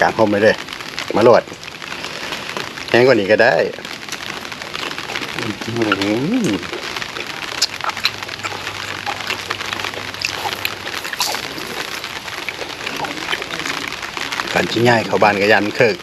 กลางห่มไปเลย มาโหลดแห้งกว่านี้ก็ได้การชิ้นง่ายเขาบานกระยันเคิก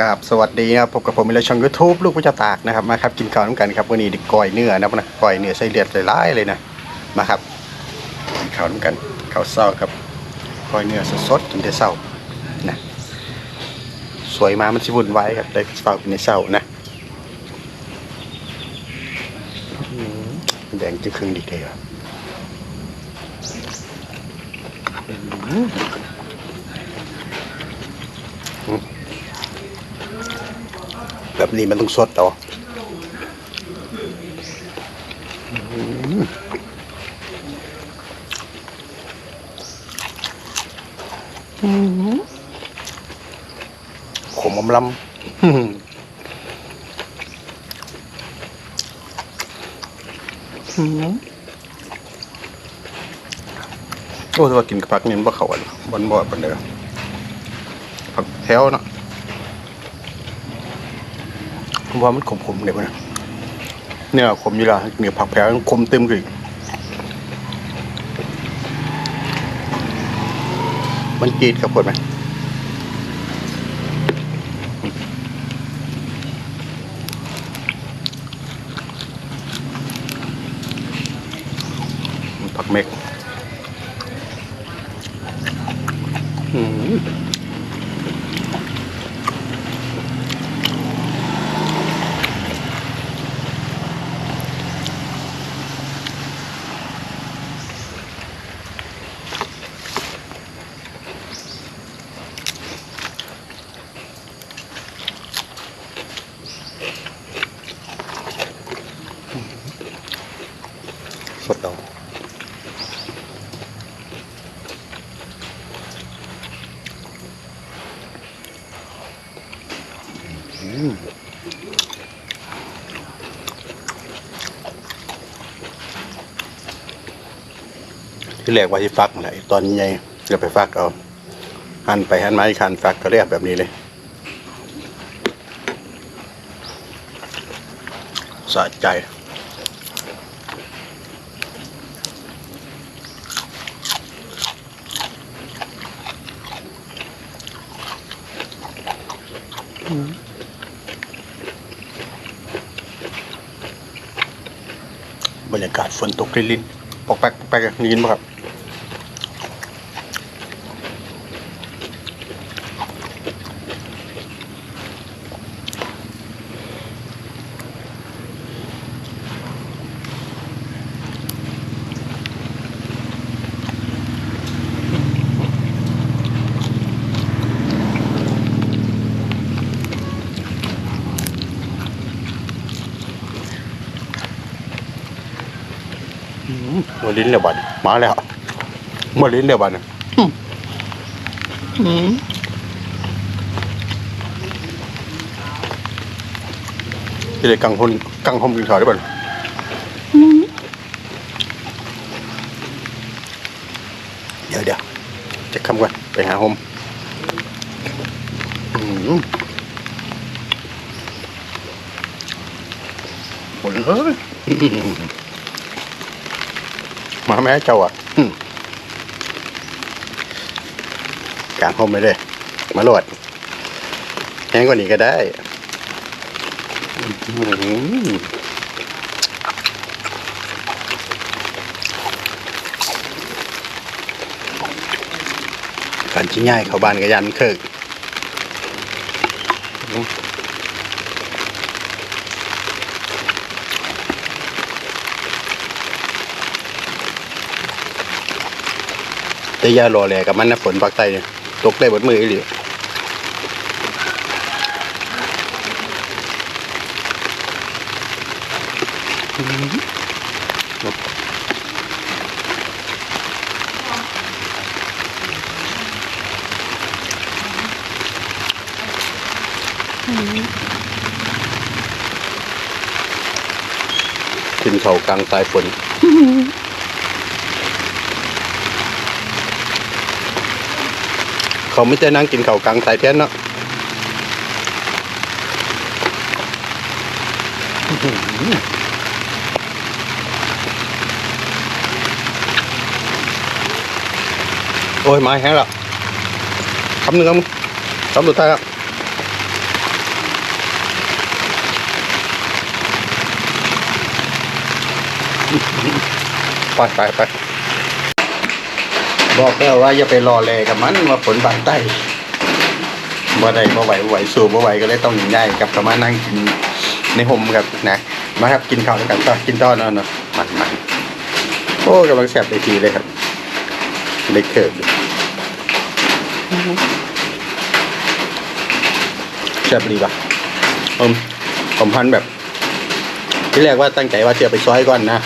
กับสวัสดีนะครับพบกับผมในช่องยูทูบลูกพุทธตากนะครับมาครับกินข้าวน้ำกันครับวันนี้ดิก้อยเนื้อนะนะก้อยเนื้อไส้เลือดหลายเลยนะมาครับกินข้าวน้ำกันข้าวเศร้าครับก้อยเนื้อสดๆกินแต่เศร้านะสวยมามันสิวุ่นไว้ครับได้เฝ้ากินในเศร้านะแดงจึงครึ่งดีเลยครับอืม แบบนี้มันต้องสดต่ออืมอืมขมอมลำอืมอืมโอ้แต่ว่ากินกับผักนี่มันบ่เข้ากันบนบ่ปานเด้อผักแถวเนาะ ผมว่ามันขมๆเลยมันะเนี่ยขมอยู่ละเนี่ยผักแพรวขมเต็มเลยมันกรีดครับคนไหม สดเอาที่แรกว่าที่ฟักนั่นแหละไอ้ตอนใหญ่จะไปฟักเอาหั่นไปหั่นมาอีกคันฟักก็เรียกแบบนี้เลยสะใจ บรรยากาศฝนตกรินรินปอกแป๊กปอกแป๊กนี่ยินไหมครับ มาลิ้นเรียบันมาแล้วมาลิ้นเรียบันที่เลยกังคนกังหอมกินข้าวได้ป่ะเดี๋ยวเดี๋ยวจะคำก่อนไปหาหอมอืมหมดเลย มาแม่เจ้าอะกางห่มไปเลยมาโหลดแห้งกว่านี้ก็ได้การชิ้นง่ายเขาบานกระยันเคิก แต่ยารอแลกับมันนะฝนภาคใต้เนี่ยตกได้บดมืออีหลีขึ้นเขากลางสายฝน เขาไม่จะนั่งกินเขากลางสายเทนเนาะโอ้ยไมาแห้งแล้วคำหนึ่งคำคำสุดท้ายแล้วไปไปไป บอกแล้วว่าอย่าไปรอแลกับมันว่าฝนบางใต้บ่ได้บ่ไหวบ่ไหวสู้บ่ไหวก็เลยต้องย้ายกลับกมานั่งกินในห่มกับนะ มาครับกินข้าวด้วยกันต่อกินต่อเนาเนาะมันมันโอ้กำลังแซ่บไปทีเลยครับเล็กเคิร์ฟแซ่บดีป่ะผมผมพันแบบ ที่แรกว่าตั้งใจว่าจะไปซอยก่อนนะ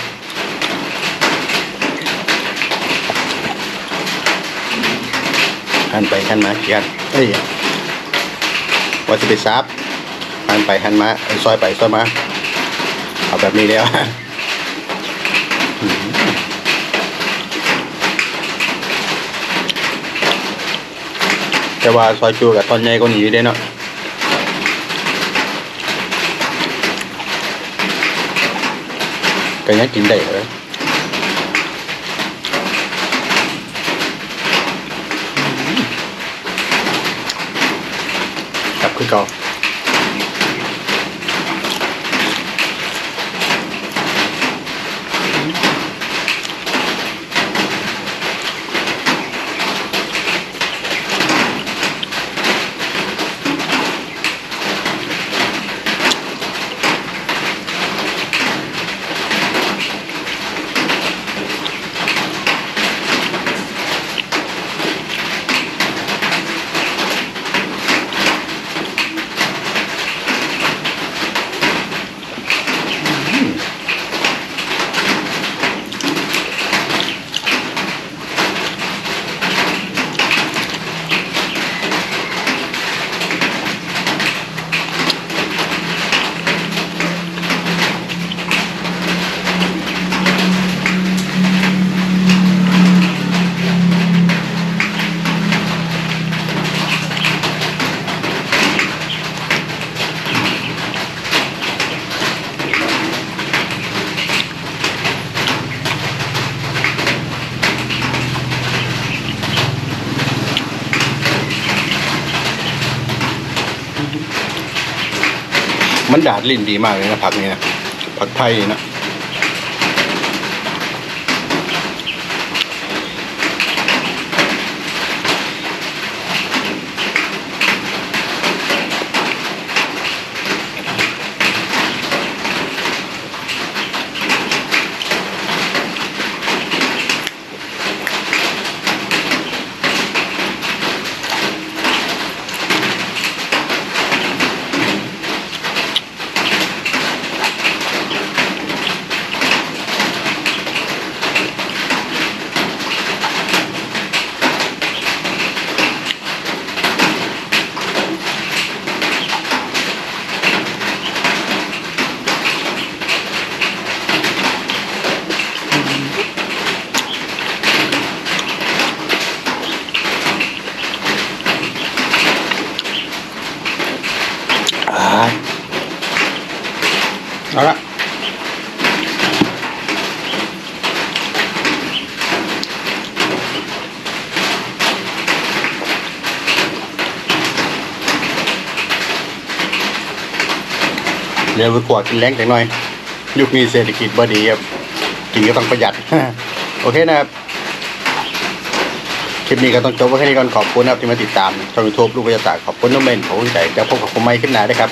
หันไปหันมาเกียนเอ้ยว่าจะไปซับหันไปหันมาเอ้ยซอยไปซอยมาเอาแบบนี้แล้วแต่ว่าซอยจูกับตอนใหญ่ก็หนีได้เนาะก็ยังกินได้เลย ครั มันดาดลิ้นดีมากเลยนะผักนี้นะผักไทยนะ เดี๋ยวไปกวาดกินแรงแตงหน่อย ยุคนี้เศรษฐกิจบ่ดีครับกินก็ต้องประหยัด โอเคนะครับ คลิปนี้ก็ต้องจบไว้แค่นี้ก่อนขอบคุณนะครับที่มาติดตามช่องยูทูบลูกพระเจ้าตร์ขอบคุณน้องเมนขอบคุณใจจะพบกับผมใหม่ขึ้นหน้าด้ครับ